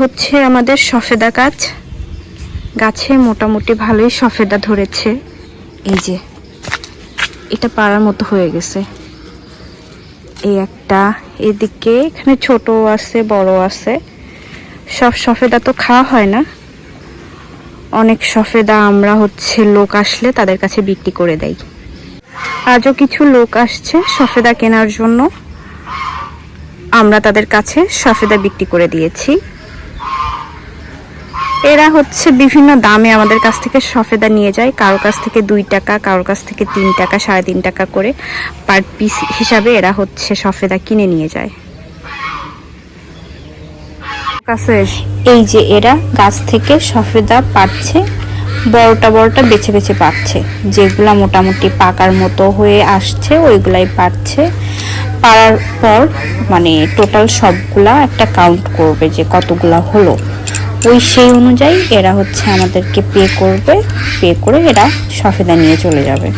হচ্ছে আমাদের সফেদা গাছ। গাছে মোটামুটি ভালোই সফেদা ধরেছে। এই যে, এটা পাড়ার মতো হয়ে গেছে। এই একটা, এদিকে এখানে ছোট আছে, বড় আছে। সব সফেদা তো খাওয়া হয় না। অনেক সফেদা আমরা হচ্ছে লোক আসলে তাদের কাছে বিক্রি করে দেই। আজও কিছু লোক আসছে সফেদা কেনার জন্য। আমরা তাদের কাছে সফেদা বিক্রি করে দিয়েছি। এরা হচ্ছে বিভিন্ন দামে আমাদের কাছ থেকে সফেদা নিয়ে যায়। কারও কাছ থেকে দুই টাকা কারোর কাছ থেকে তিন টাকা, সাড়ে তিন টাকা করে পার পিস হিসাবে এরা হচ্ছে সফেদা কিনে নিয়ে যায়। এই যে এরা গাছ থেকে সফেদা পাচ্ছে, বড়টা বড়টা বেছে বেছে পাচ্ছে। যেগুলা মোটামুটি পাকার মতো হয়ে আসছে, ওইগুলাই পাচ্ছে। পাড়ার পর মানে টোটাল সবগুলা একটা কাউন্ট করবে যে কতগুলা হলো। ওই সেই অনুযায়ী এরা হচ্ছে আমাদেরকে পে করবে পে করে এরা সফেদা নিয়ে চলে যাবে।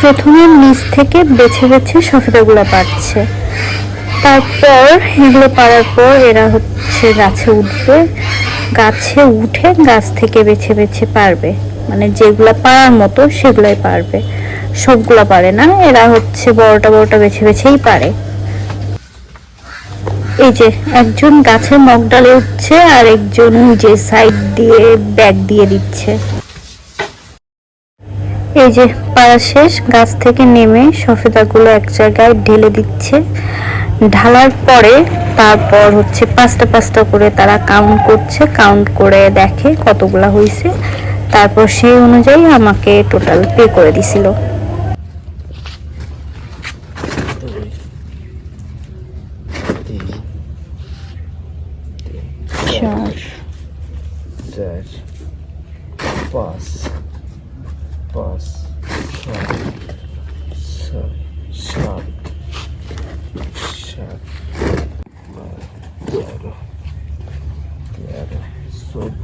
প্রথমে নিচ থেকে বেছে বেছে সফেদাগুলো পাচ্ছে তারপর এগুলো পাড়ার পর এরা হচ্ছে গাছে উঠবে। গাছে উঠে গাছ থেকে বেছে বেছে পারবে। মানে যেগুলা পারার মতো সেগুলাই পারবে। সবগুলা পারে না, এরা হচ্ছে বড়টা বড়টা বেছে বেছেই পারে। এই যে একজন গাছে মগ ডালে উঠছে আর একজন যে সাইড দিয়ে ব্যাগ দিয়ে দিচ্ছে। এই যে পাড়া শেষ, গাছ থেকে নেমে সফেদাগুলো এক জায়গায় ঢেলে দিচ্ছে। ঢালার পরে তারপর হচ্ছে পাঁচটা পাঁচটা করে তারা কাউন্ট করছে কাউন্ট করে দেখে কতগুলা হয়েছে তারপর সেই অনুযায়ী আমাকে টোটাল পে করে দিছিল। そうやって。